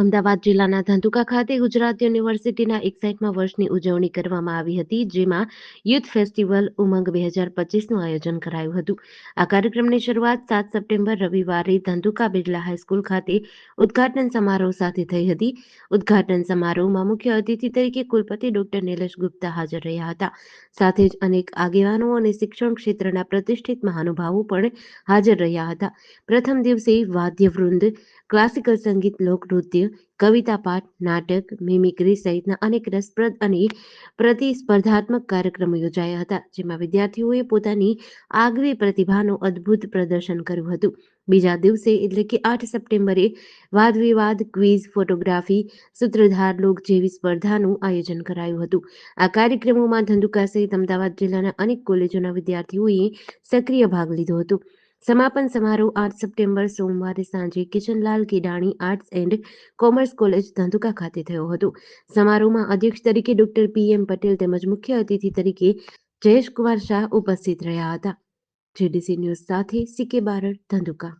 અમદાવાદ જિલ્લાના ધંધુકા ખાતે ગુજરાત યુનિવર્સિટીના એકસાઈટમાં વર્ષની ઉજવણી કરવામાં આવી હતી, જેમાં યુથ ફેસ્ટિવલ ઉમંગ બે હજાર પચીસનું આયોજન કરાયું હતું. આ કાર્યક્રમની શરૂઆત સાત સપ્ટેમ્બર રવિવારે ધંધુકા બિરલા હાઈસ્કૂલ ખાતે ઉદઘાટન સમારોહ સાથે થઈ હતી. ઉદઘાટન સમારોહમાં મુખ્ય અતિથિ તરીકે કુલપતિ ડોક્ટર નિલેશ ગુપ્તા હાજર રહ્યા હતા. સાથે જ અનેક આગેવાનો અને શિક્ષણ ક્ષેત્રના પ્રતિષ્ઠિત મહાનુભાવો પણ હાજર રહ્યા હતા. પ્રથમ દિવસે વાદ્યવૃંદ, ક્લાસિકલ સંગીત, લોકનૃત્ય કવિતા પાઠ, નાટક મિમિક્રી સહિતના અનેક રસપ્રદ અને પ્રતિસ્પર્ધાત્મક કાર્યક્રમો યોજાયા હતા, જેમાં વિદ્યાર્થીઓએ પોતાની આગવી પ્રતિભાનું અદ્ભુત પ્રદર્શન કર્યું હતું. બીજા દિવસે, એટલે કે આઠ સપ્ટેમ્બરે વાદ વિવાદ ક્વિઝ, ફોટોગ્રાફી, સૂત્રધાર લોક જેવી સ્પર્ધાનું આયોજન કરાયું હતું. આ કાર્યક્રમોમાં ધંધુકા સહિત અમદાવાદ જિલ્લાના અનેક કોલેજોના વિદ્યાર્થીઓએ સક્રિય ભાગ લીધો હતો. સમાપન સમારોહ આઠ સપ્ટેમ્બર, સોમવારે સાંજે Kishanlal Kidani arts and commerce college Dhandhuka ખાતે થયો હતો. સમારોહમાં અધ્યક્ષ તરીકે ડોક્ટર પી એમ પટેલ તેમજ મુખ્ય અતિથિ તરીકે જયેશકુમાર શાહ ઉપસ્થિત રહ્યા હતા. જીડીસી ન્યૂઝ સાથે સીકે બારડ, ધંધુકા.